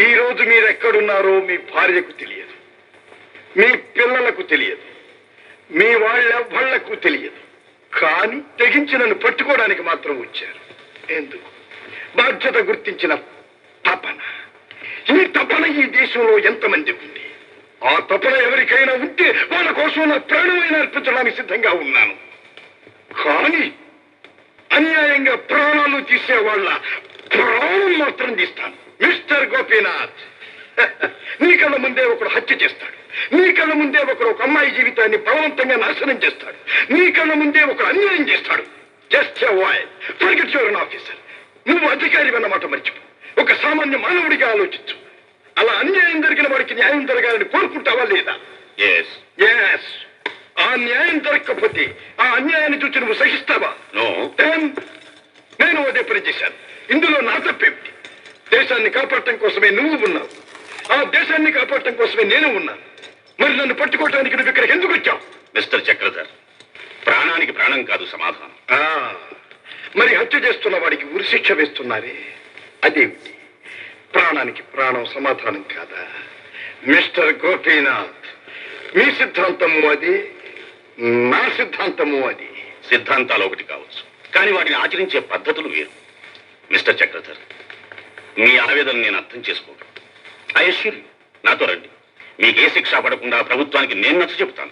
ఈ రోజు మీరు ఎక్కడున్నారో మీ భార్యకు తెలియదు. మీ పిల్లలకు తెలియదు. మీ వాళ్ళెవ్వళ్ళకు తెలియదు. కానీ తెగించి నన్ను పట్టుకోవడానికి మాత్రం వచ్చారు. ఎందుకు? బాధ్యత గుర్తించిన తపన. ఈ తపన ఈ దేశంలో ఎంతమంది ఉంది? ఆ తపన ఎవరికైనా ఉంటే వాళ్ళ కోసం నా ప్రాణమైన అర్పించడానికి సిద్ధంగా ఉన్నాను. కానీ అన్యాయంగా ప్రాణాలు తీసేవాళ్ళ ప్రాణం మాత్రం తీస్తాను. మిస్టర్ గోపీనాథ్. నీ కళ్ళ ముందే ఒకడు హత్య చేస్తాడు. నీ కళ్ళ ముందే ఒకడు ఒక అమ్మాయి జీవితాన్ని బలవంతంగా నాశనం చేస్తాడు. నీ కళ్ళ ముందే ఒకడు అన్యాయం చేస్తాడు. జస్ట్ ఫర్గెట్ యువర్ ఆఫీసర్ నువ్వు అధికారి అన్నమాట మర్చిపో. ఒక సామాన్య మానవుడిగా ఆలోచించు. అలా అన్యాయం జరిగిన వాడికి న్యాయం జరగాలని కోరుకుంటావా లేదా? ఆ న్యాయం జరగకపోతే ఆ అన్యాయాన్ని చూసి నువ్వు సహిస్తావా? నేను అదే పని చేశాను. ఇందులో నా తప్పేమిటి? దేశాన్ని కాపాడటం కోసమే నువ్వు ఉన్నావు. ఆ దేశాన్ని కాపాడటం కోసమే నేను ఉన్నాను. మరి నన్ను పట్టుకోవటానికి నువ్వు ఇక్కడికి ఎందుకు వచ్చావు? మిస్టర్ చక్రధర్ ప్రాణానికి ప్రాణం కాదు సమాధానం. ఆ, మరి హత్య చేస్తున్న వాడికి ఉరిశిక్ష వేస్తున్నారే? అదేమిటి? ప్రాణానికి ప్రాణం సమాధానం కాదా? మిస్టర్ గోపీనాథ్ మీ సిద్ధాంతము అది? నా సిద్ధాంతము అది? సిద్ధాంతాలు ఒకటి కావచ్చు కానీ వాటిని ఆచరించే పద్ధతులు వేరు. మిస్టర్ చక్రధర్ మీ ఆవేదన నేను అర్థం చేసుకోగలను. ఐశ్వర్య నాతో రండి. మీకే శిక్ష పడకుండా ప్రభుత్వానికి నేను నచ్చ చెబుతాను.